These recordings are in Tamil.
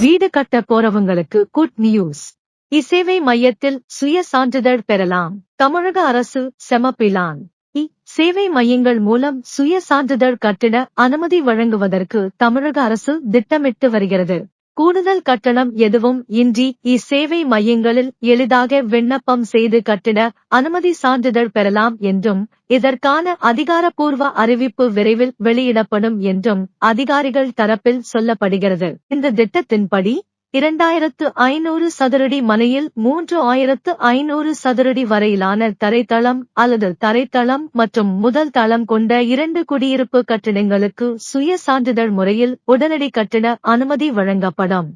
வீடு கட்ட போறவங்களுக்கு குட் நியூஸ் இசேவை மையத்தில் சுய சான்றிதழ் பெறலாம். தமிழக அரசு செமப்பிலான் இ சேவை மையங்கள் மூலம் சுய சான்றிதழ் கட்டிட அனுமதி வழங்குவதற்கு தமிழக அரசு திட்டமிட்டு வருகிறது. கூடுதல் கட்டணம் எதுவும் இன்றி இச்சேவை மையங்களில் எளிதாக விண்ணப்பம் செய்து கட்டிட அனுமதி சான்றிதழ் பெறலாம் என்றும் இதற்கான அதிகாரப்பூர்வ அறிவிப்பு விரைவில் வெளியிடப்படும் என்றும் அதிகாரிகள் தரப்பில் சொல்லப்படுகிறது. இந்த திட்டத்தின்படி இரண்டாயிரத்து ஐநூறு சதுரடி மனையில் மூன்று ஆயிரத்து ஐநூறு சதுரடி வரையிலான தரைத்தளம் அல்லது தரைத்தளம் மற்றும் முதல் தளம் கொண்ட இரண்டு குடியிருப்பு கட்டிடங்களுக்கு சுய சான்றிதழ் முறையில் உடனடி கட்டிட அனுமதி வழங்கப்படும்.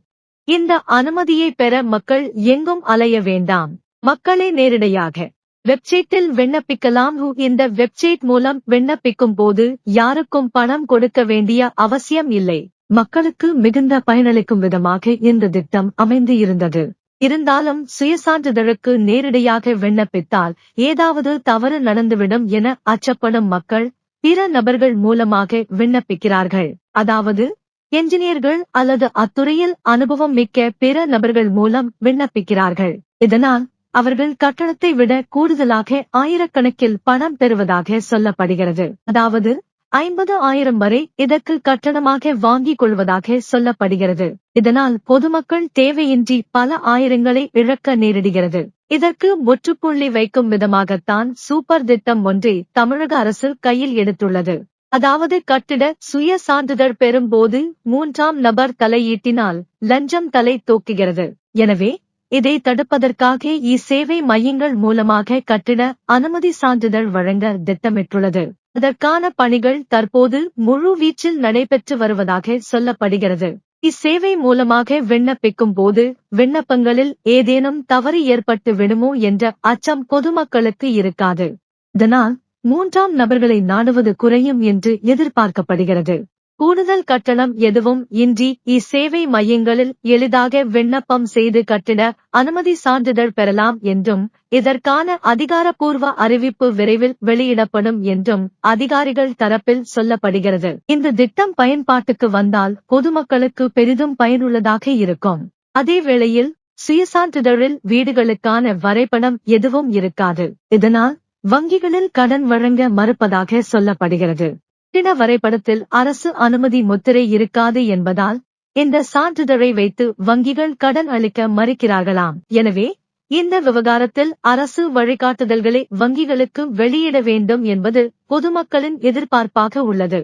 இந்த அனுமதியை பெற மக்கள் எங்கும் அலைய வேண்டாம். மக்களே நேரிடையாக. வெப்சைட்டில் விண்ணப்பிக்கலாம். இந்த வெப்சைட் மூலம் விண்ணப்பிக்கும் போது யாருக்கும் பணம் கொடுக்க வேண்டிய அவசியம் இல்லை. மக்களுக்கு மிகுந்த பயனளிக்கும் விதமாக இந்த திட்டம் அமைந்து இருந்தது இருந்தாலும் சுயசான்றிதழுக்கு நேரடியாக விண்ணப்பித்தால் ஏதாவது தவறு நடந்துவிடும் என அச்சப்படும் மக்கள் பிற நபர்கள் மூலமாக விண்ணப்பிக்கிறார்கள். அதாவது என்ஜினியர்கள் அல்லது அத்துறையில் அனுபவம் மிக்க பிற நபர்கள் மூலம் விண்ணப்பிக்கிறார்கள். இதனால் அவர்கள் கட்டணத்தை விட கூடுதலாக ஆயிரக்கணக்கில் பணம் பெறுவதாக சொல்லப்படுகிறது. அதாவது ஐம்பது ஆயிரம் வரை இதற்கு கட்டணமாக வாங்கிக் கொள்வதாக சொல்லப்படுகிறது. இதனால் பொதுமக்கள் தேவையின்றி பல ஆயிரங்களை இழக்க நேரிடுகிறது. இதற்கு முற்றுப்புள்ளி வைக்கும் விதமாகத்தான் சூப்பர் திட்டம் ஒன்றை தமிழக அரசு கையில் எடுத்துள்ளது. அதாவது கட்டிட சுய சான்றிதழ் பெறும்போது மூன்றாம் நபர் தலையீட்டினால் லஞ்சம் தலை தூக்குகிறது. எனவே இதை தடுப்பதற்காக இசேவை மையங்கள் மூலமாக கட்டிட அனுமதி சான்றிதழ் வழங்க திட்டமிட்டுள்ளது. அதற்கான பணிகள் தற்போது முழு வீச்சில் நடைபெற்று வருவதாக சொல்லப்படுகிறது. இச்சேவை மூலமாக விண்ணப்பிக்கும் போது விண்ணப்பங்களில் ஏதேனும் தவறு ஏற்பட்டு விடுமோ என்ற அச்சம் பொதுமக்களுக்கு இருக்காது. இதனால் மூன்றாம் நபர்களை நாடுவது குறையும் என்று எதிர்பார்க்கப்படுகிறது. கூடுதல் கட்டணம் எதுவும் இன்றி இச்சேவை மையங்களில் எளிதாக விண்ணப்பம் செய்து கட்டிட அனுமதி சான்றிதழ் பெறலாம் என்றும் இதற்கான அதிகாரப்பூர்வ அறிவிப்பு விரைவில் வெளியிடப்படும் என்றும் அதிகாரிகள் தரப்பில் சொல்லப்படுகிறது. இந்த திட்டம் பயன்பாட்டுக்கு வந்தால் பொதுமக்களுக்கு பெரிதும் பயனுள்ளதாக இருக்கும். அதே வேளையில் சுயசான்றிதழில் வீடுகளுக்கான வரைபடம் எதுவும் இருக்காது. இதனால் வங்கிகளில் கடன் வழங்க மறுப்பதாக சொல்லப்படுகிறது. கட்டிட வரைபடத்தில் அரசு அனுமதி முத்திரை இருக்காது என்பதால் இந்த சான்றிதழை வைத்து வங்கிகள் கடன் அளிக்க மறுக்கிறார்களாம். எனவே இந்த விவகாரத்தில் அரசு வழிகாட்டுதல்களை வங்கிகளுக்கு வெளியிட வேண்டும் என்பது பொதுமக்களின் எதிர்பார்ப்பாக உள்ளது.